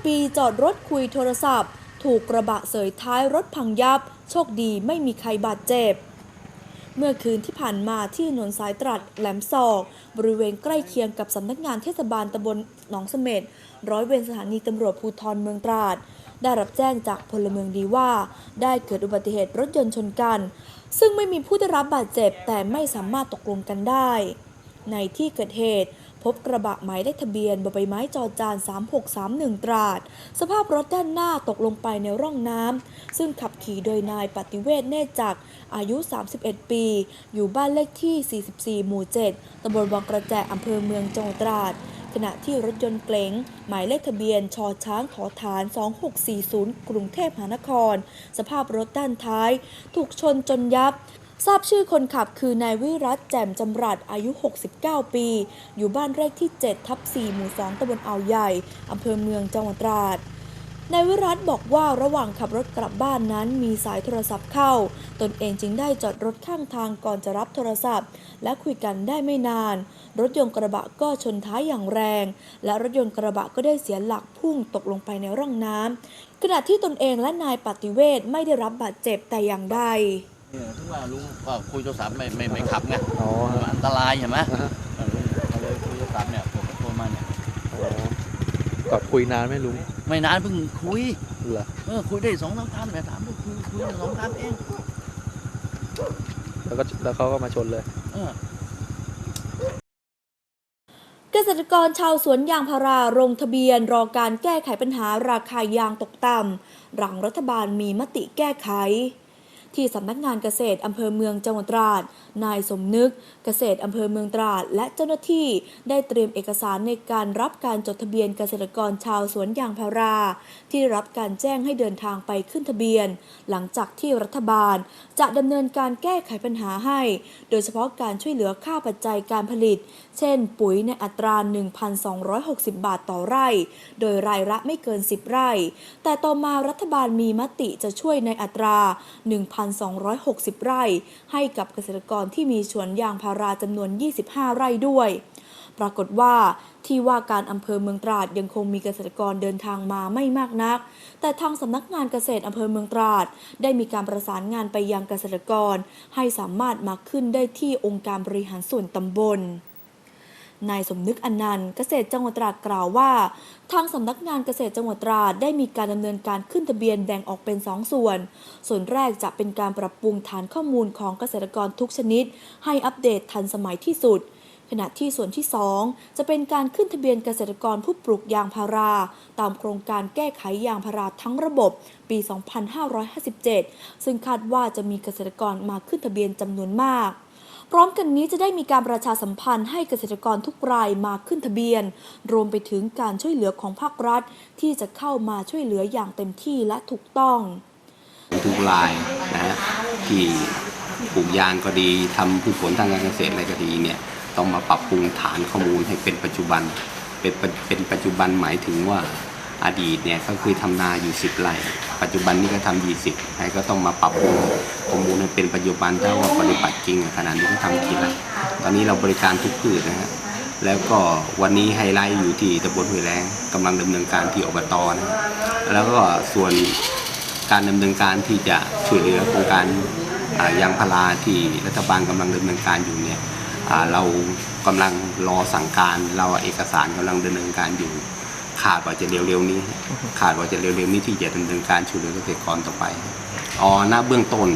9 ปีจอดรถคุยโทรศัพท์ ถูกกระบะเสยท้ายรถพังยับ โชคดีไม่มีใครบาดเจ็บ เมื่อคืนที่ผ่านมาที่ถนนสายตรัสแหลมศอก บริเวณใกล้เคียงกับสำนักงานเทศบาลตำบลหนองเสม็ดร้อยเวรสถานีตำรวจภูธรเมืองตราด ได้รับแจ้งจากพลเมืองดีว่า ได้เกิดอุบัติเหตุรถยนต์ชนกัน ซึ่งไม่มีผู้ได้รับบาดเจ็บแต่ไม่สามารถตกลงกันได้ ในที่เกิดเหตุ พบกระบะหมายเลขทะเบียนบใบไม้จอจาน 3631 ตราด สภาพรถด้านหน้าตกลงไปในร่องน้ำ ซึ่งขับขี่โดยนายปฏิเวศเนจักอายุ 31 ปี อยู่บ้านเลขที่ 44 หมู่ 7ตำบลวังกระแจอำเภอเมืองจังหวัดตราด ขณะที่รถยนต์เก๋งหมายเลขทะเบียนชอช้างถอฐาน 2640 กรุงเทพมหานคร สภาพรถด้านท้าย ถูกชนจนยับ ทราบชื่อคนขับคือนายวิรัตแจ่มจำรัดอายุ 69 ปี อยู่บ้านเลขที่ 7 ทับ 4 หมู่ 2ตำบลอ่าวใหญ่อำเภอเมืองจังหวัดตราดนายวิรัตบอกว่าระหว่างขับรถกลับบ้านนั้นมีสายโทรศัพท์เข้า ตนเองจึงได้จอดรถข้างทางก่อนจะรับโทรศัพท์ และคุยกันได้ไม่นาน รถยนต์กระบะก็ชนท้ายอย่างแรง และรถยนต์กระบะก็ได้เสียหลักพุ่งตกลงไปในร่องน้ำขณะที่ตนเองและนายปฏิเวศไม่ได้รับบาดเจ็บแต่อย่างใด ถึงว่าลุงก็คุยโทรศัพท์ไม่ไม่ไม่ขับไงอ๋ออันตรายเห็นไหมอ่าฮะเออลุงก็เลยคุยโทรศัพท์เนี่ยผมก็โทรมาเนี่ยอ๋อก่อนคุยนานไหมลุงไม่นานเพิ่งคุยเหรอเออคุยได้สองสามคำแต่ถามว่าคุยคุยได้สองคำเอง แล้วก็แล้วเขาก็มาชนเลยเออเกษตรกรชาวสวนยางพาราลงทะเบียน รอการแก้ไขปัญหาราคายางตกต่ำหลังรัฐบาลมีมติแก้ไข ที่สำนักงานเกษตรอำเภอเมืองจังหวัดตราด นายสมนึก เกษตรอำเภอเมืองตราด และเจ้าหน้าที่ได้เตรียมเอกสารในการรับการจดทะเบียนเกษตรกรชาวสวนยางพารา ที่รับการแจ้งให้เดินทางไปขึ้นทะเบียน หลังจากที่รัฐบาล จะดำเนินการแก้ไขปัญหาให้ โดยเฉพาะการช่วยเหลือค่าปัจจัยการผลิต เช่น ปุ๋ยในอัตรา 1,260 บาทต่อไร่ โดยรายละไม่เกิน 10 ไร่ แต่ต่อมารัฐบาลมีมติจะช่วยในอัตรา 1,260 ไร่ ให้กับเกษตรกรที่มีสวนยางพาราจำนวน 25 ไร่ด้วย ปรากฏว่าที่ว่าการอำเภอเมืองตราดยังคงมีเกษตรกรเดินทางมาไม่มากนัก แต่ทางสำนักงานเกษตรอำเภอเมืองตราด ได้มีการประสานงานไปยังเกษตรกร ให้สามารถมาขึ้นได้ที่องค์การบริหารส่วนตำบล นายสมนึกอนันต์เกษตรจังหวัดตราดกล่าวว่า ทางสำนักงานเกษตรจังหวัดตราดได้มีการดำเนินการขึ้นทะเบียนแบ่งออกเป็น 2 ส่วน ส่วนแรกจะเป็นการปรับปรุงฐานข้อมูลของเกษตรกรทุกชนิด ให้อัปเดตทันสมัยที่สุด ขณะที่ส่วนที่ 2 จะเป็นการขึ้นทะเบียนเกษตรกรผู้ปลูกยางพารา ตามโครงการแก้ไขยางพาราทั้งระบบปี 2557 ซึ่งคาดว่าจะมีเกษตรกรมาขึ้นทะเบียนจำนวนมาก พร้อมกันนี้จะได้มีการประชาสัมพันธ์ให้เกษตรกรทุกรายมาขึ้นทะเบียน รวมไปถึงการช่วยเหลือของภาครัฐ ที่จะเข้ามาช่วยเหลืออย่างเต็มที่และถูกต้อง ทุกรายนะฮะที่ปลูกยางก็ดีทำพืชผลทางการเกษตรอะไรก็ดีเนี่ยต้องมาปรับปรุงฐานข้อมูลให้เป็นปัจจุบัน เป็นปัจเป็นปัจจุบันหมายถึงว่า อดีตเนี่ยเขาเคยทำนาอยู่ 10ไร่ปัจจุบันนี้ก็ทำ20ให้ก็ต้องมาปรับปรุงข้อมูลให้เป็นปัจจุบันถ้าว่าปฏิบัติจริงขนาดนี้ก็ทำกี่ไร่ตอนนี้เราบริการทุกพืชนะฮะแล้วก็วันนี้ไฮไลท์อยู่ที่ตำบลห้วยแรงกำลังดำเนินการที่อบตนะฮะแล้วก็ส่วนการดำเนินการที่จะช่วยเหลือโครงการยางพาราที่รัฐบาลกำลังดำเนินการอยู่เนี่ยเรากำลังรอสั่งการเราเอกสารกำลังดำเนินการอยู่ ขาดว่าจะเร็วๆนี้ ขาดว่าจะเร็วๆนี้ที่จะดำเนินการช่วยเหลือเกษตรกรต่อไปอ๋อณเบื้องต้น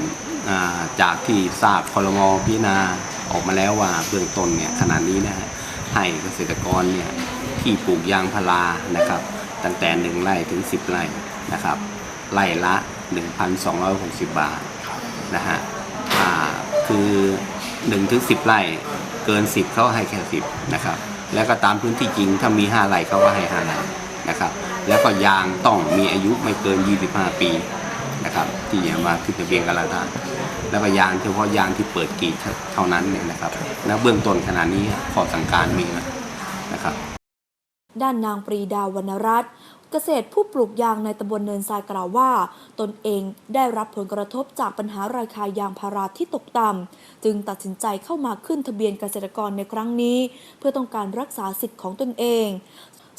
อ่าจากที่ทราบคลมพิจารณาออกมาแล้วว่าเบื้องต้นเนี่ยขณะนี้นะฮะให้เกษตรกรเนี่ยที่ปลูกยางพารานะครับ ตั้งแต่ 1 ไร่ถึง 10 ไร่นะครับไร่ละ 1,260 บาทนะฮะอ่าคือ1ถึง10 ไร่เกิน 10 เขาให้แค่ 10 นะครับ แล้วก็ตามพื้นที่จริงถ้ามี5ไร่เขาก็ให้5ไร่นะครับ แล้วก็ยางต้องมีอายุไม่เกิน 25 ปีนะครับ ที่จะมาขึ้นทะเบียนกับราได้แล้วก็ยางเฉพาะยางที่เปิดกีดเท่านั้นเนี่ยนะครับและเบื้องต้นขณะนี้ขอสั่งการมีนะครับด้านนางปรีดาวรรณรัตน์ เกษตรผู้ปลูกยางในตำบลเนินทรายกล่าวว่า ตนเองได้รับผลกระทบจากปัญหาราคายางพาราที่ตกต่ำจึงตัดสินใจเข้ามาขึ้นทะเบียนเกษตรกรในครั้งนี้ เพื่อต้องการรักษาสิทธิ์ของตนเอง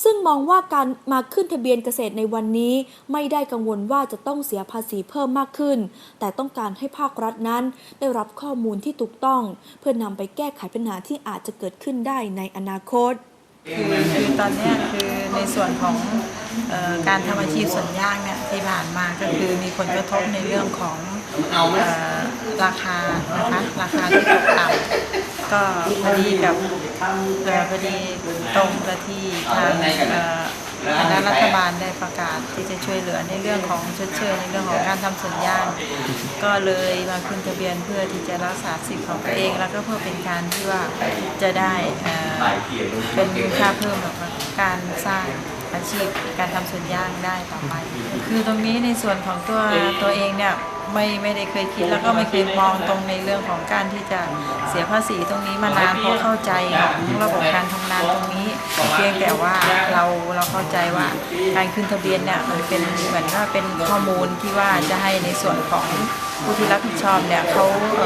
ซึ่งมองว่าการมาขึ้นทะเบียนเกษตรในวันนี้ ไม่ได้กังวลว่าจะต้องเสียภาษีเพิ่มมากขึ้น แต่ต้องการให้ภาครัฐนั้น ได้รับข้อมูลที่ถูกต้อง เพื่อนำไปแก้ไขปัญหาที่อาจจะเกิดขึ้นได้ในอนาคต คือคือตอนนี้คือในส่วนของออการทำอาชีพสวนยางเนี่ยที่ผ่านมาก็คือมีผลกระทบในเรื่องของออราคานะคะราคาที่ตกต่ำก็พอดีกับพอดีตรงกับที่ทางเคณะรัฐบาลได้ประกาศที่จะช่วยเหลือในเรื่องของชดเชยในเรื่องของการทำสวนยางก็เลยมาขึ้นทะเบียนเพื่อที่จะรักษาสิทธิ์ของตัวเอง แล้วก็เพื่อเป็นการที่ว่าจะได้เอ่อเป็นมูลค่าเพิ่มกับการสร้าง อาชีพการทำสวนยางได้ต่อไป คือตรงนี้ในส่วนของตัวตัวเองเนี่ยไม่ไม่ได้เคยคิดแล้วก็ไม่เคยมองตรงในเรื่องของการที่จะเสียภาษีตรงนี้มานานเพราะเข้าใจของระบบการทำงานตรงนี้ เพียงแต่ว่าเราเราเข้าใจว่าการขึ้นทะเบียนเนี่ยมันเป็นเหมือนว่าเป็นข้อมูลที่ว่าจะให้ในส่วนของผู้ที่รับผิดชอบเนี่ยเขาเ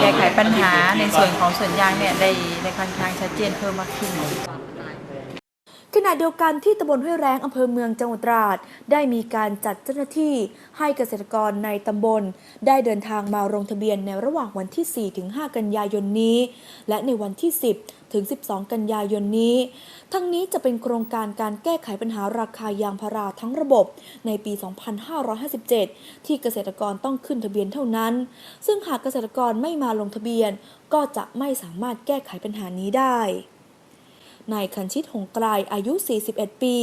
แก้ไขปัญหาในส่วนของสวนยางเนี่ยได้ได้ค่อนข้างชัดเจนเพิ่มมากขึ้น ขณะเดียวกันที่ตำบลห้วยแรงอำเภอเมืองจังหวัดตราด ได้มีการจัดเจ้าหน้าที่ให้เกษตรกรในตำบล ได้เดินทางมาลงทะเบียนในระหว่างวันที่4ถึง5กันยายนนี้ และในวันที่ 10ถึง 12 กันยายนนี้ ทั้งนี้จะเป็นโครงการการแก้ไขปัญหาราคายางพาราทั้งระบบในปี 2557 ที่เกษตรกรต้องขึ้นทะเบียนเท่านั้น ซึ่งหากเกษตรกรไม่มาลงทะเบียน ก็จะไม่สามารถแก้ไขปัญหานี้ได้ นายคันชิตหงไกลอายุ 41 ปี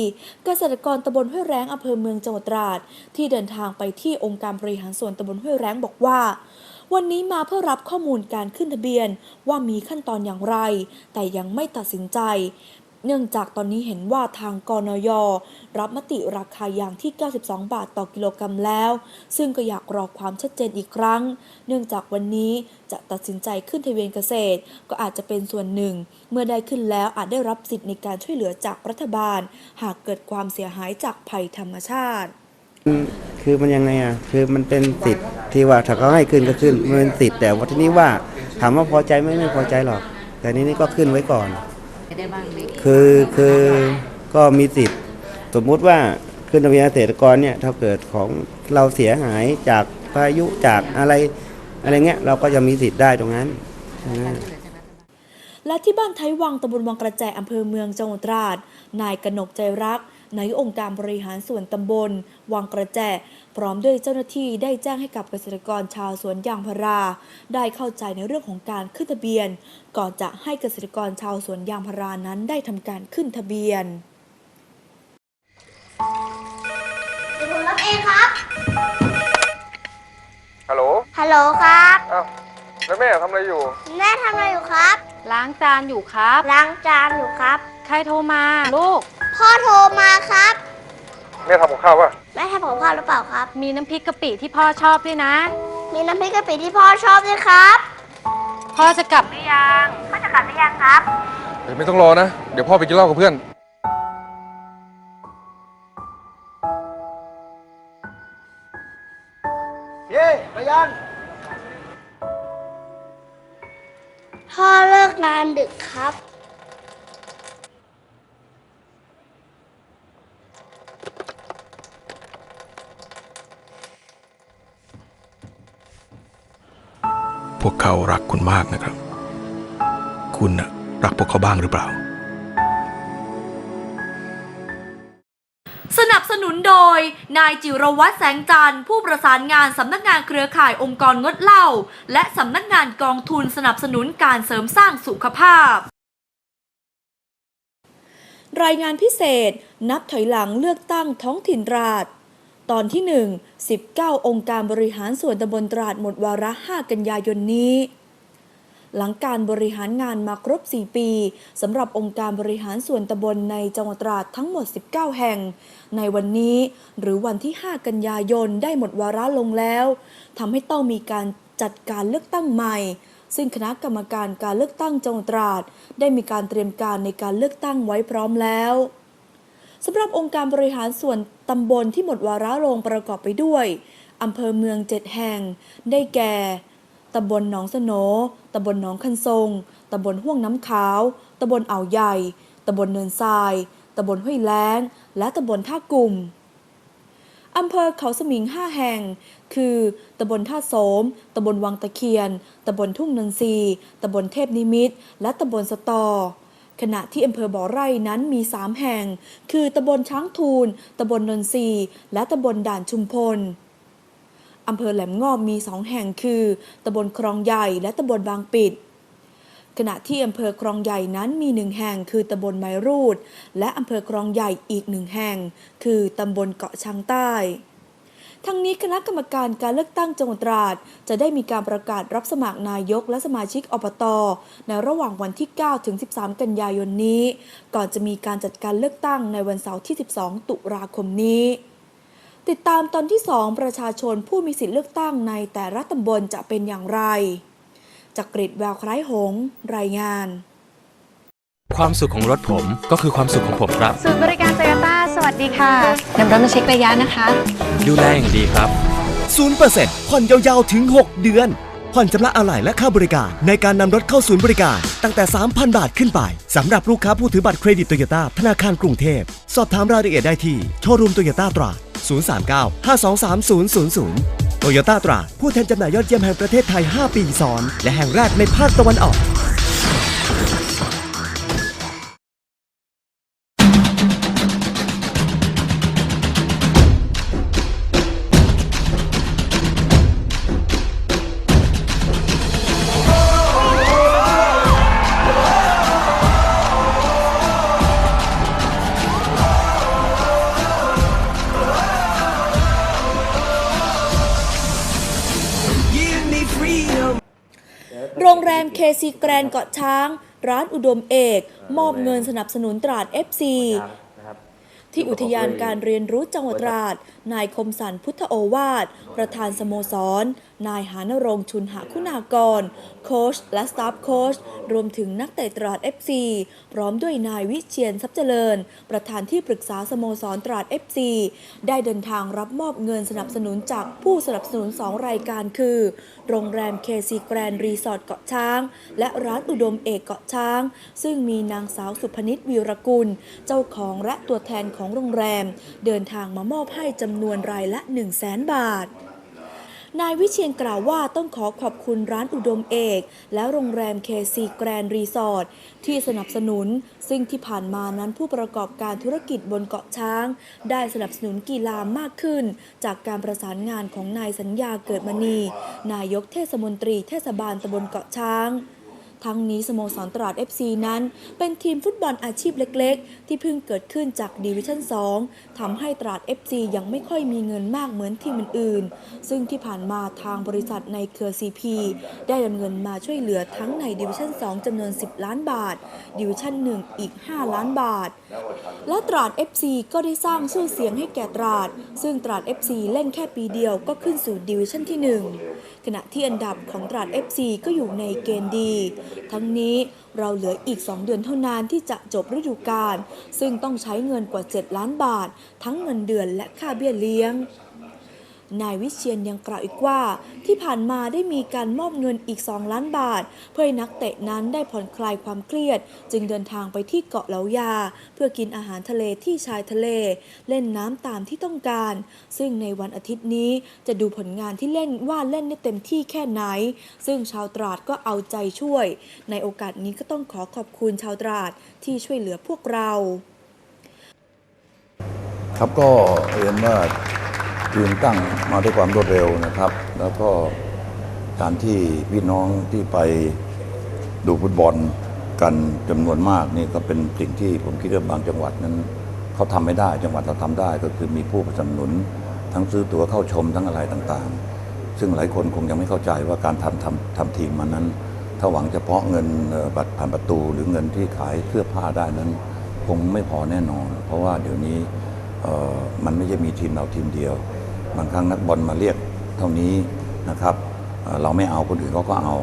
เกษตรกรตำบลห้วยแรงอำเภอเมืองจังหวัดตราด ที่เดินทางไปที่องค์การบริหารส่วนตำบลห้วยแรงบอกว่า วันนี้มาเพื่อรับข้อมูลการขึ้นทะเบียนว่ามีขั้นตอนอย่างไร แต่ยังไม่ตัดสินใจ เนื่องจากตอนนี้เห็นว่าทางกนย รับมติราคายางที่ 92 บาทต่อกิโลกรัมแล้ว ซึ่งก็อยากรอความชัดเจนอีกครั้ง เนื่องจากวันนี้จะตัดสินใจขึ้นทะเบียนเกษตร ก็อาจจะเป็นส่วนหนึ่ง เมื่อได้ขึ้นแล้วอาจได้รับสิทธิ์ในการช่วยเหลือจากรัฐบาล หากเกิดความเสียหายจากภัยธรรมชาติคือมันยังไงอะคือมันเป็นสิทธิ์ที่ว่าถ้าเขาให้ขึ้นก็ขึ้นมันเป็นสิทธิ์แต่ว่าทีนี้ว่าถามว่าพอใจไหมไม่พอใจหรอก แต่นี้นี่ก็ขึ้นไว้ก่อน ได้บ้างไหมคือคือก็มีสิทธิ์สมมุติว่าขึ้นทะเบียนเกษตรกรเนี่ยถ้าเกิดของเราเสียหายจากพายุจากอะไรอะไรเงี้ยเราก็จะมีสิทธิ์ได้ตรงนั้นนะและที่บ้านไทยวังตำบลวังกระแจอำเภอเมืองจังหวัดตราด นายกนกใจรักนายกองค์การบริหารส่วนตำบล วังกระแจ พร้อมด้วยเจ้าหน้าที่ได้แจ้งให้กับเกษตรกรชาวสวนยางพารา ได้เข้าใจในเรื่องของการขึ้นทะเบียน ก่อนจะให้เกษตรกรชาวสวนยางพารานั้นได้ทำการขึ้นทะเบียนผมรับเองครับ ฮัลโหลฮัลโหลครับ อ้าวแล้วแม่ทำอะไรอยู่ แม่ทำอะไรอยู่ครับ ล้างจานอยู่ครับ ล้างจานอยู่ครับ ใครโทรมาลูก พ่อโทรมาครับ แม่ทำกับข้าวป่ะแม่ทำของข้าวหรือเปล่าครับ มีน้ำพริกกะปิที่พ่อชอบด้วยนะ มีน้ำพริกกะปิที่พ่อชอบด้วยครับ พ่อจะกลับหรือยังพ่อจะกลับหรือยังครับ เดี๋ยวไม่ต้องรอนะ เดี๋ยวพ่อไปกินเหล้ากับเพื่อน เย้ไปยังพ่อเลิกงานดึกครับ เขารักคุณมากนะครับ คุณน่ะรักพวกเขาบ้างหรือเปล่า สนับสนุนโดย นายจิรวัตรแสงจันทร์ ผู้ประสานงานสำนักงานเครือข่ายองค์กรงดเหล้าและสำนักงานกองทุนสนับสนุนการเสริมสร้างสุขภาพ รายงานพิเศษ นับถอยหลังเลือกตั้งท้องถิ่นตราด ตอนที่ 1 19 องค์การบริหารส่วนตำบลตราดหมดวาระ 5 กันยายนนี้ หลังการบริหารงานมาครบ 4 ปีสำหรับองค์การบริหารส่วนตำบลในจังหวัดตราดทั้งหมด 19 แห่ง ในวันนี้หรือวันที่ 5 กันยายนได้หมดวาระลงแล้วทำให้ต้องมีการจัดการเลือกตั้งใหม่ ซึ่งคณะกรรมการการเลือกตั้งจังหวัดตราด ได้มีการเตรียมการในการเลือกตั้งไว้พร้อมแล้ว สำหรับองค์การบริหารส่วนตำบลที่หมดวาระลงประกอบไปด้วยอำเภอเมืองเจ็ดแห่ง ได้แก่ตำบลหนองสโหนตำบลหนองคันทรงตำบลห่วงน้ำขาวตำบลอ่าวใหญ่ตำบลเนินทรายตำบลห้วยแล้ง และตำบลท่ากลุ่มอำเภอเขาสมิง5แห่ง คือตำบลท่าโสมตำบลวังตะเคียนตำบลทุ่งนันซีตำบลเทพนิมิตร และตำบลสตอ ขณะที่อำเภอบ่อไร่นั้นมี 3 แห่ง คือตำบลช้างทูลตำบลนนทรีและตำบลด่านชุมพลอำเภอแหลมงอบมีสองแห่งคือตำบลคลองใหญ่และตำบลบางปิด ขณะที่อำเภอคลองใหญ่นั้นมีหนึ่งแห่งคือตำบลไมรูด และอำเภอคลองใหญ่อีกหนึ่งแห่ง คือตำบลเกาะช้างใต้ ทั้งนี้คณะกรรมการการเลือกตั้งจังหวัดตราด จะได้มีการประกาศรับสมัครนายกและสมาชิกอบต ในระหว่างวันที่ 9 ถึง 13 กันยายนนี้ ก่อนจะมีการจัดการเลือกตั้งในวันเสาร์ที่ 12 ตุลาคมนี้ติดตามตอนที่ 2 ประชาชนผู้มีสิทธิเลือกตั้งในแต่ละตำบลจะเป็นอย่างไร จากกริดแววคล้ายหงส์รายงาน ความสุขของรถผมก็คือความสุขของผมครับศูนย์บริการโตโยต้าส วัสดีค่ะนำรถมาเช็คระยะนะคะ ดูแลอย่างดีครับ 0%ผ่อนยาวๆถึง 6 เดือน ผ่อนชำระอะไหล่และค่าบริการ ในการนำรถเข้าศูนย์บริการ ตั้งแต่ 3,000 บาทขึ้นไปสำหรับลูกค้าผู้ถือบัตรเครดิตโตโยต้าธนาคารกรุงเทพ สอบถามรายละเอียดได้ที่โชว์รูมโตโยต้าตราด039 523 000โตโยต้าตราดผู้แทนจำหน่ายยอดเยี่ยมแห่งประเทศไทย 5 ปีซ้อน และแห่งแรกในภาคตะวันออก ซีแกรนเกาะช้าง ร้านอุดมเอก มอบเงินสนับสนุนตราด FC ที่อุทยานการเรียนรู้จังหวัดตราด นายคมสันพุทธโอวาท ประธานสโมสร นายหานรงชุนหคุณากร โค้ชและสตาฟโค้ชรวมถึงนักเตะตราด FC พร้อมด้วยนายวิเชียนทรัพย์เจริญ ประธานที่ปรึกษาสโมสรตราด FC ได้เดินทางรับมอบเงินสนับสนุนจากผู้สนับสนุน 2 รายการคือ โรงแรมเคซีแกรนรีสอร์ทเกาะช้าง และร้านอุดมเอกเกาะช้าง ซึ่งมีนางสาวสุพนิษวีรกุล เจ้าของและตัวแทนของโรงแรม เดินทางมามอบให้จำนวนรายละ 1 0 0 0 0แสนบาท นายวิเชียนกล่าวว่าต้องขอขอบคุณร้านอุดมเอก และโรงแรมเคซีแกรนรีสอร์ทที่สนับสนุน ซึ่งที่ผ่านมานั้นผู้ประกอบการธุรกิจบนเกาะช้าง ได้สนับสนุนกีฬามากขึ้น จากการประสานงานของนายสัญญาเกิดมณี นายกเทศมนตรีเทศบาลตำบลเกาะช้าง ทั้งนี้สโมสรตราด FC นั้น เป็นทีมฟุตบอลอาชีพเล็กๆ ที่เพิ่งเกิดขึ้นจากดิวิชั่น 2ทำให้ตราด FC ยังไม่ค่อยมีเงินมากเหมือนทีมอื่นๆ ซึ่งที่ผ่านมาทางบริษัทในเครือ CP ได้ดำเงินมาช่วยเหลือทั้งในดิวิชั่น 2จำนวน 10 ล้านบาทดิวิชั่น 1 อีก 5 ล้านบาท และตราด FC ก็ได้สร้างชื่อเสียงให้แก่ตราด ซึ่งตราด FC เล่นแค่ปีเดียวก็ขึ้นสู่ดิวิชั่นที่ 1 ขณะที่อันดับของตราด FC ก็อยู่ในเกณฑ์ดี ทั้งนี้เราเหลืออีก 2 เดือนเท่านั้นที่จะจบฤดูกาลซึ่งต้องใช้เงินกว่า 7 ล้านบาท ทั้งเงินเดือนและค่าเบี้ยเลี้ยง นายวิเชียนยังกล่าวอีกว่า ที่ผ่านมาได้มีการมอบเงินอีก 2 ล้านบาท เพื่อให้นักเตะนั้นได้ผ่อนคลายความเครียด จึงเดินทางไปที่เกาะเหลายา เพื่อกินอาหารทะเลที่ชายทะเล เล่นน้ำตามที่ต้องการ ซึ่งในวันอาทิตย์นี้จะดูผลงานที่เล่นว่าเล่นได้เต็มที่แค่ไหน ซึ่งชาวตราดก็เอาใจช่วย ในโอกาสนี้ก็ต้องขอขอบคุณชาวตราดที่ช่วยเหลือพวกเรา ครับก็เรียนว่า ทีมตั้งมาด้วยความรวดเร็วนะครับ แล้วก็การที่พี่น้องที่ไปดูฟุตบอลกันจำนวนมากนี่ก็เป็นสิ่งที่ผมคิดว่าบางจังหวัดนั้นเขาทำไม่ได้จังหวัดเราทำได้ก็คือมีผู้สนับสนุน ทั้งซื้อตั๋วเข้าชมทั้งอะไรต่างๆ ซึ่งหลายคนคงยังไม่เข้าใจว่าการทำทำทำทีมมานั้น ถ้าหวังเฉพาะเงินบัตรผ่านประตู หรือเงินที่ขายเสื้อผ้าได้นั้น คงไม่พอแน่นอน เพราะว่าเดี๋ยวนี้มันไม่ใช่มีทีมเราทีมเดียว บางครั้งนักบอลมาเรียกเท่านี้นะครับเราไม่เอาคนอื่นเขาก็เอา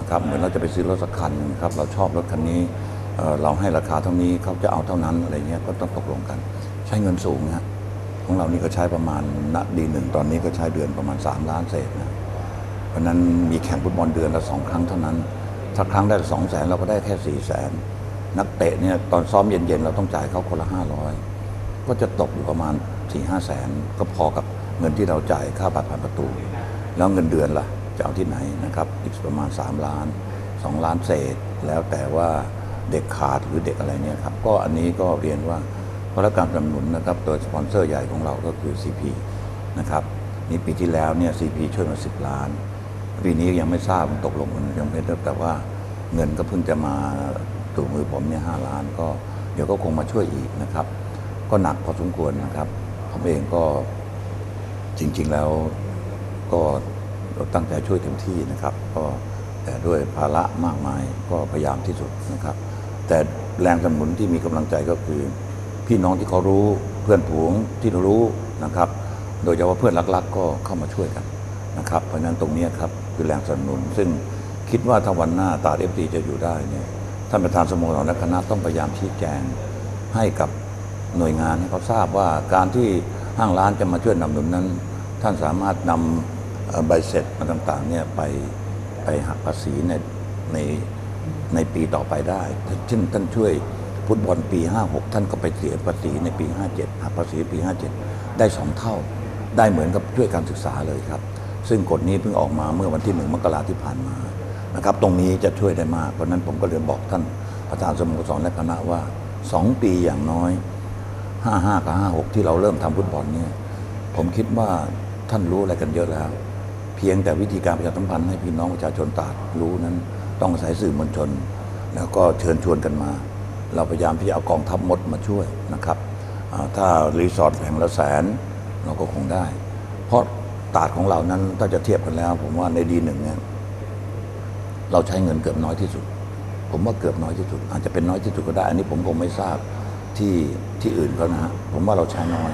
นะครับเหมือนเราจะไปซื้อรถสักคันครับเราชอบรถคันนี้เราให้ราคาเท่านี้เขาจะเอาเท่านั้นอะไรเงี้ยก็ต้องตกลงกัน ใช้เงินสูงนะของเรานี่ก็ใช้ประมาณณดีหนึ่งตอนนี้ก็ใช้เดือนประมาณ 3 ล้านเศษนะเพราะนั้นมีแข่งฟุตบอลเดือนละสองครั้งเท่านั้น ถ้าครั้งได้สองแสนเราก็ได้แค่สี่แสนนักเตะเนี่ยตอนซ้อมเย็นๆ เราต้องจ่ายเขาคนละห้าร้อยก็จะตกอยู่ประมาณ4ี่ห้าแสนก็พอกับ เงินที่เราจ่ายค่าบัตรผ่านประตู แล้วเงินเดือนล่ะจะเอาที่ไหนนะครับอีกประมาณ 3 ล้าน 2 ล้านเศษ แล้วแต่ว่าเด็กขาดหรือเด็กอะไรเนี่ยครับก็อันนี้ก็เรียนว่าพราะการสนับสนุนนะครับโดยสปอนเซอร์ใหญ่ของเราก็คือ CP นะครับนี่ปีที่แล้วเนี่ย CP ช่วยมา 10 ล้าน ปีนี้ยังไม่ทราบมันตกลงมันยังไม่ได้แต่ว่าเงินก็เพิ่งจะมาตู่มือผมเนี่ยห้าล้าน ก็เดี๋ยวก็คงมาช่วยอีกนะครับ ก็หนักพอสมควรนะครับผมเองก็ จริง ๆแล้วก็ตั้งใจช่วยเต็มที่นะครับ ก็แต่ด้วยภาระมากมายก็พยายามที่สุดนะครับ แต่แรงสนับสนุนที่มีกำลังใจก็คือ พี่น้องที่เขารู้เพื่อนผูงที่รู้นะครับ โดยเฉพาะเพื่อนรักๆ ก็เข้ามาช่วยกันนะครับ เพราะฉะนั้นตรงนี้ครับคือแรงสนับสนุน ซึ่งคิดว่าถ้าวันหน้าตาเอฟดีจะอยู่ได้เนี่ยท่านประธานสโมสรและคณะต้องพยายามชี้แจงให้กับหน่วยงานให้เขาทราบว่าการที่ ห้างร้านจะมาช่วยนำหนุนนั้น ท่านสามารถนำใบเสร็จมาต่างๆเนี่ยไปไปหักภาษีในในในปีต่อไปได้เช่นท่านช่วยฟุตบอลปี 56 ท่านก็ไปเสียภาษีในปี 57หักภาษีปี 57 ได้สองเท่า ได้เหมือนกับช่วยการศึกษาเลยครับ ซึ่งกฎนี้เพิ่งออกมาเมื่อวันที่หนึ่งมกราที่ผ่านมานะครับ ตรงนี้จะช่วยได้มากเพราะฉะนั้นผมก็เลยบอกท่านประธานสโมสรและคณะว่า 2 ปีอย่างน้อย 55 กับ 56 ที่เราเริ่มทำฟุตบอลเนี่ยผมคิดว่าท่านรู้อะไรกันเยอะแล้ว เพียงแต่วิธีการประชาสัมพันธ์ให้พี่น้องประชาชนตาดรู้นั้น ต้องอาศัยสื่อมวลชน แล้วก็เชิญชวนกันมา เราพยายามที่จะเอากองทัพมดมาช่วยนะครับถ้ารีสอร์ทแห่งละแสนเราก็คงได้ เพราะตาดของเรานั้นถ้าจะเทียบกันแล้ว ผมว่าในดีหนึ่งเนี่ยเราใช้เงินเกือบน้อยที่สุด ผมว่าเกือบน้อยที่สุด อาจจะเป็นน้อยที่สุดก็ได้ อันนี้ผมคงไม่ทราบ ที่ที่อื่นเขานะฮะผมว่าเราใช้น้อย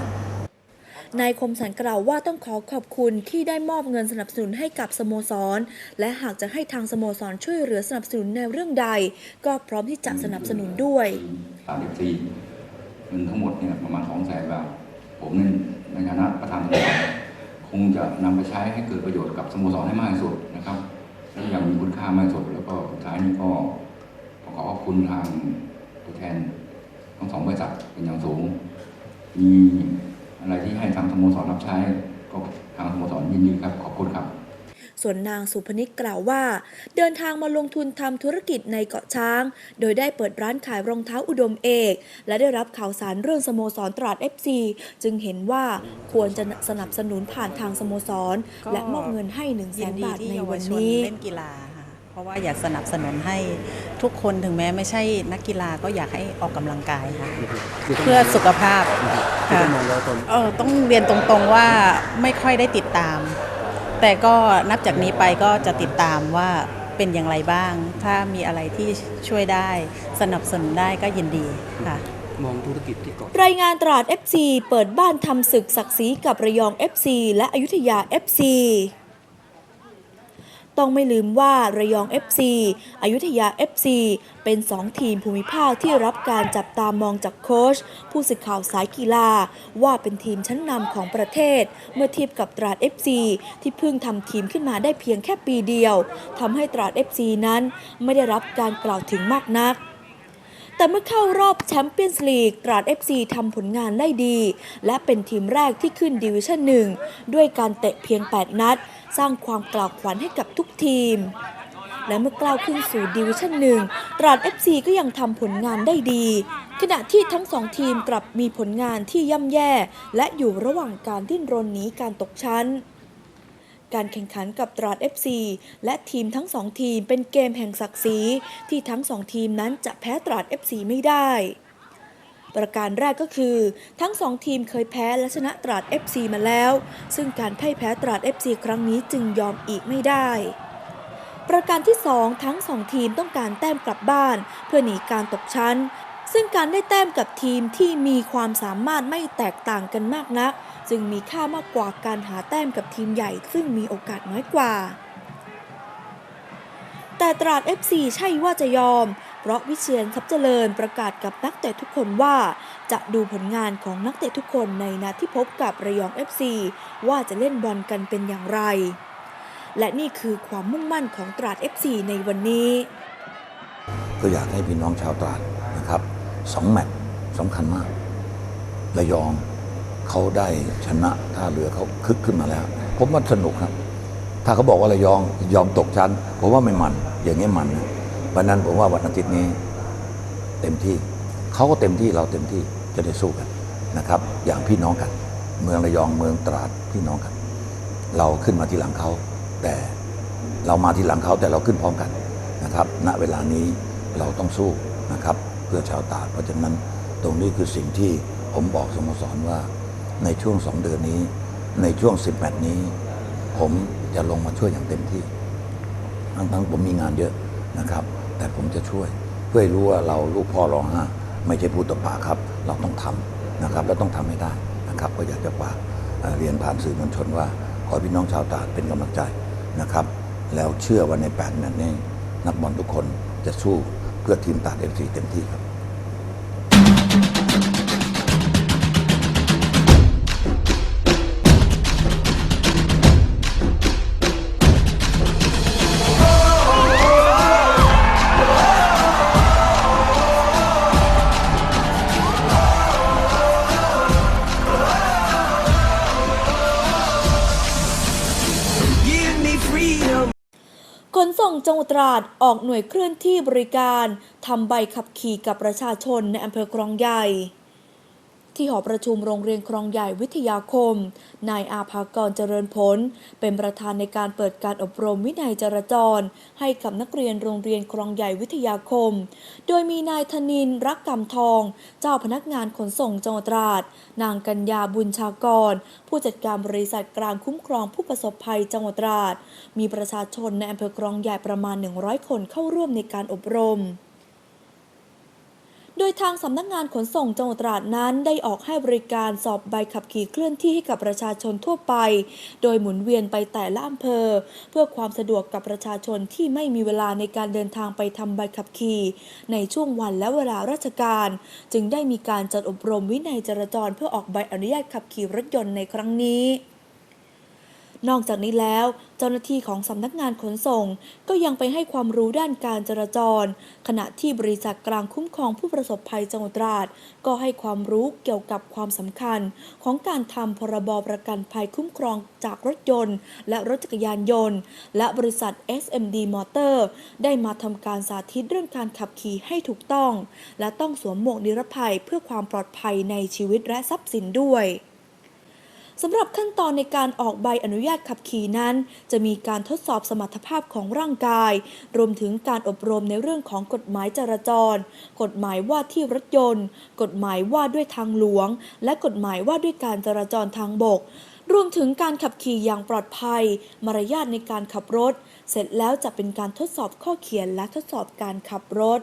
นายคมสันกล่าวว่าต้องขอขอบคุณที่ได้มอบเงินสนับสนุนให้กับสโมสร และหากจะให้ทางสโมสรช่วยเหลือสนับสนุนในเรื่องใด ก็พร้อมที่จะสนับสนุนด้วยสามสิบสี่เงินทั้งหมดเนี่ยประมาณสองแสนบาทผมเนี่ยในฐานะประธานสโมสรคงจะนำไปใช้ให้เกิดประโยชน์กับสโมสรให้มากที่สุดนะครับและอย่างมีคุณค่ามากที่สุดแล้วก็สุดท้ายนี้ก็ขอขอบคุณทางตัวแทน ทั้งสองบริษัทเป็นอย่างสูง มีอะไรที่ให้ทางสโมสรรับใช้ก็ทางสโมสรยินดีครับ ขอบคุณครับส่วนนางสุพนิกกล่าวว่า เดินทางมาลงทุนทำธุรกิจในเกาะช้าง โดยได้เปิดร้านขายรองเท้าอุดมเอก และได้รับข่าวสารเรื่องสโมสรตราด FC จึงเห็นว่าควรจะสนับสนุนผ่านทางสโมสร และมอบเงินให้1นึ่งแสยินนดีบาทที่ในเยาววันชนนี้เล่นกีฬาค่ะเพ ราะว่าอยากสนับสนุนให้ทุกคนถึงแม้ไม่ใช่นักกีฬาก็อยากให้ออกกำลังกายค่ะ เพื่อสุขภาพค่ะเออต้องเรียนตรงๆว่าไม่ค่อยได้ติดตาม แต่ก็นับจากนี้ไปก็จะติดตามว่าเป็นอย่างไรบ้าง ถ้ามีอะไรที่ช่วยได้สนับสนุนได้ก็ยินดีค่ะมองธุรกิจที่เกาะรายงานตราด FC เปิดบ้านทำศึกศักดิ์ศรีกับระยอง FC และอยุธยา FC ต้องไม่ลืมว่าระยอง FC อยุธยา FC เป็น 2 ทีมภูมิภาคที่รับการจับตามองจากโค้ชผู้สื่อข่าวสายกีฬา ว่าเป็นทีมชั้นนำของประเทศ เมื่อเทียบกับตราด FC ที่เพิ่งทำทีมขึ้นมาได้เพียงแค่ปีเดียวทำให้ตราด FC นั้นไม่ได้รับการกล่าวถึงมากนัก แต่เมื่อเข้ารอบแชมเปี้ยนส์ลีกตราด FC ทำผลงานได้ดี และเป็นทีมแรกที่ขึ้นดิวิชั่นหนึ่งด้วยการเตะเพียง 8 นัด สร้างความกล่าวขวัญให้กับทุกทีม และเมื่อกล้าวขึ้นสู่ดิวิชั่นหนึ่งตราด FC ก็ยังทำผลงานได้ดี ขณะที่ทั้งสองทีมกลับมีผลงานที่ย่ำแย่ และอยู่ระหว่างการดิ้นรนหนีการตกชั้น การแข่งขันกับตราด FC และทีมทั้งสองทีมเป็นเกมแห่งศักดิ์ศรีที่ทั้งสองทีมนั้นจะแพ้ตราด FC ไม่ได้ ประการแรกก็คือ ทั้งสองทีมเคยแพ้และชนะตราด FC มาแล้ว ซึ่งการพ่ายแพ้ตราด FC ครั้งนี้จึงยอมอีกไม่ได้ประการที่ 2 ทั้ง 2 ทีมต้องการแต้มกลับบ้าน เพื่อหนีการตกชั้น ซึ่งการได้แต้มกับทีมที่มีความสามารถไม่แตกต่างกันมากนัก จึงมีค่ามากกว่าการหาแต้มกับทีมใหญ่ซึ่งมีโอกาสน้อยกว่า แต่ตราด FC ใช่ว่าจะยอม เพราะวิเชียนทรัพย์เจริญประกาศกับนักเตะทุกคนว่า จะดูผลงานของนักเตะทุกคนในนัดที่พบกับระยอง FC ว่าจะเล่นบอลกันเป็นอย่างไร และนี่คือความมุ่งมั่นของตราด FC ในวันนี้ ก็อยากให้พี่น้องชาวตราดนะครับสองแมตช์สำคัญมาก ระยอง เขาได้ชนะท่าเรือเขาคึกขึ้นมาแล้ว ผมว่าสนุกครับ ถ้าเขาบอกว่าระยองยอมตกชั้นผมว่าไม่มัน อย่างนี้มันนะวันนั้นผมว่าวันอาทิตย์นี้เต็มที่เขาก็เต็มที่เราเต็มที่จะได้สู้กันนะครับ อย่างพี่น้องกัน เมืองระยองเมืองตราดพี่น้องกัน เราขึ้นมาทีหลังเขาแต่เรามาทีหลังเขาแต่เราขึ้นพร้อมกันนะครับ ณเวลานี้เราต้องสู้นะครับ เพื่อชาวตราดเพราะฉะนั้นตรงนี้คือสิ่งที่ผมบอกสโมสรว่า ในช่วงสองเดือนนี้ ในช่วงสิบแมตช์นี้ ผมจะลงมาช่วยอย่างเต็มที่ ทั้งทั้งผมมีงานเยอะนะครับ แต่ผมจะช่วยเพื่อรู้ว่าเราลูกพ่อรองห้าไม่ใช่พูดต่อปากครับ เราต้องทำนะครับ และต้องทำให้ได้นะครับ ก็อยากจะฝากเอ่อเรียนผ่านสื่อมวลชนว่า ขอพี่น้องชาวตราดเป็นกำลังใจนะครับ แล้วเชื่อว่าในแปดแมตช์นี้นักบอลทุกคนจะสู้เพื่อทีมตราดเอฟซีเต็มที่ครับ ราดออกหน่วยเคลื่อนที่บริการทำใบขับขี่กับประชาชนในอำเภอคลองใหญ่ ที่หอประชุมโรงเรียนคลองใหญ่วิทยาคม นายอาภากรเจริญผล เป็นประธานในการเปิดการอบรมวินัยจราจร ให้กับนักเรียนโรงเรียนคลองใหญ่วิทยาคม โดยมีนายธนินรักกำทอง เจ้าพนักงานขนส่งจังหวัดตราด นางกัญญาบุญชากร ผู้จัดการบริษัทกลางคุ้มครองผู้ประสบภัยจังหวัดตราด มีประชาชนในอำเภอคลองใหญ่ประมาณ 100 คนเข้าร่วมในการอบรม ยทางสำนักงานขนส่งจังหวัดตราดนั้นได้ออกให้บริการสอบใบขับขี่เคลื่อนที่ให้กับประชาชนทั่วไป โดยหมุนเวียนไปแต่ละอำเภอ เพื่อความสะดวกกับประชาชนที่ไม่มีเวลาในการเดินทางไปทำใบขับขี่ ในช่วงวันและเวลาราชการ จึงได้มีการจัดอบรมวินัยจราจรเพื่อออกใบอนุญาตขับขี่รถยนต์ในครั้งนี้ นอกจากนี้แล้วเจ้าหน้าที่ของสำนักงานขนส่ง ก็ยังไปให้ความรู้ด้านการจราจร ขณะที่บริษัทกลางคุ้มครองผู้ประสบภัยจังหวัดตราด ก็ให้ความรู้เกี่ยวกับความสำคัญ ของการทำพรบประกันภัยคุ้มครองจากรถยนต์ และรถจักรยานยนต์ และบริษัท SMD Motor ได้มาทำการสาธิตเรื่องการขับขี่ให้ถูกต้อง และต้องสวมหมวกนิรภัยเพื่อความปลอดภัยในชีวิตและทรัพย์สินด้วย สำหรับขั้นตอนในการออกใบอนุญาตขับขี่นั้น จะมีการทดสอบสมรรถภาพของร่างกาย รวมถึงการอบรมในเรื่องของกฎหมายจราจร กฎหมายว่าที่รถยนต์ กฎหมายว่าด้วยทางหลวง และกฎหมายว่าด้วยการจราจรทางบก รวมถึงการขับขี่อย่างปลอดภัย มารยาทในการขับรถ เสร็จแล้วจะเป็นการทดสอบข้อเขียนและทดสอบการขับรถ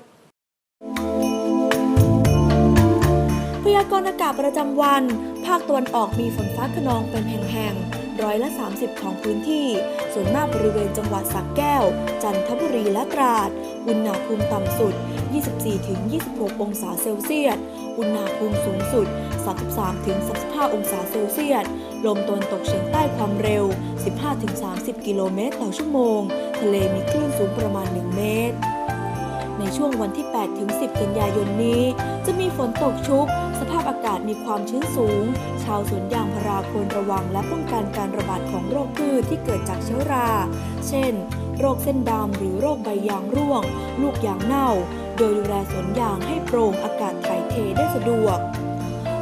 พยากรณ์อากาศประจำวัน ภาคตะวันออกมีฝนฟ้าขนองเป็นแห่งๆ ร้อยละ 30 ของพื้นที่ ส่วนมากบริเวณจังหวัดสระแก้ว จันทบุรีและตราด อุณหภูมิต่ำสุด 24-26 องศาเซลเซียส อุณหภูมิสูงสุด 33-35 องศาเซลเซียส ลมตะวันตกเฉียงใต้ความเร็ว 15-30 กิโลเมตรต่อชั่วโมง ทะเลมีคลื่นสูงประมาณ 1 เมตร ช่วงวันที่ 8 ถึง 10 กันยายนนี้ จะมีฝนตกชุก สภาพอากาศมีความชื้นสูง ชาวสวนยางพาราควรระวังและป้องกันการระบาดของโรคพืชที่เกิดจากเชื้อรา เช่น โรคเส้นดำหรือโรคใบยางร่วง ลูกยางเน่า โดยดูแลสวนยางให้โปร่งอากาศถ่ายเทได้สะดวก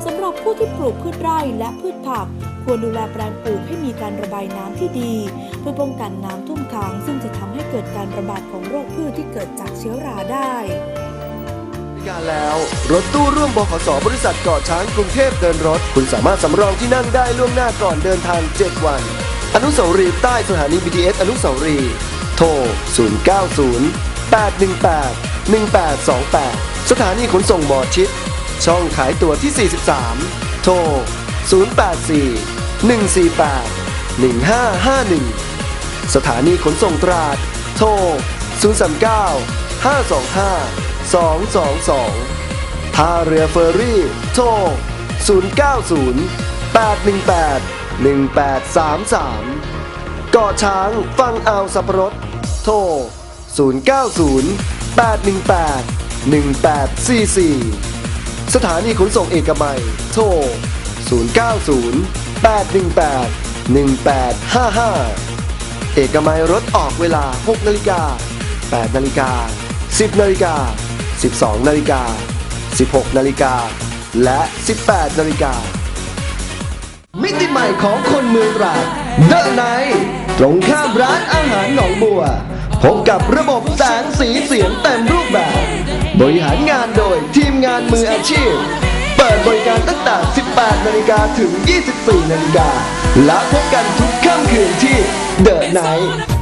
สำหรับผู้ที่ปลูกพืชไร่และพืชผัก ควรดูแลแปลงปลูกให้มีการระบายน้ำที่ดี พื่อป้องกันน้ำท่วมขังซึ่งจะทำให้เกิดการระบาดของโรคพืชที่เกิดจากเชื้อราได้การแล้วรถตู้ร่วมบขสบริษัทเกาะช้างกรุงเทพเดินรถ คุณสามารถสำรองที่นั่งได้ล่วงหน้าก่อนเดินทาง 7 วัน อนุสาวรีย์ใต้สถานี BTS อนุสาวรีย์โทร 090 818 1828 สถานีขนส่งหมอชิด ช่องขายตั๋วที่ 43 โทร 084 148 1551 สถานีขนส่งตราด โทร 039 525 222 ท่าเรือเฟอร์รี่ โทร 090 818 1833 เกาะช้างฟังอ่าวสับปะรด โทร 090 818 1844 สถานีขนส่งเอกมัย โทร 090 818 1855 เอกมัยรถออกเวลา 6นาฬิกา8นาฬิกา 10นาฬิกา 12นาฬิกา 16นาฬิกา และ 18นาฬิกา มิติใหม่ของคนเมืองตราดเดอะไนตรงข้ามร้านอาหารหนองบัว พบกับระบบแสงสีเสียงเต็มรูปแบบ บริหารงานโดยทีมงานมืออาชีพ เปิดบริการตั้งแต่ 18 นาฬิกาถึง 24 นาฬิกา และพบกันทุกค่ำคืนที่ เด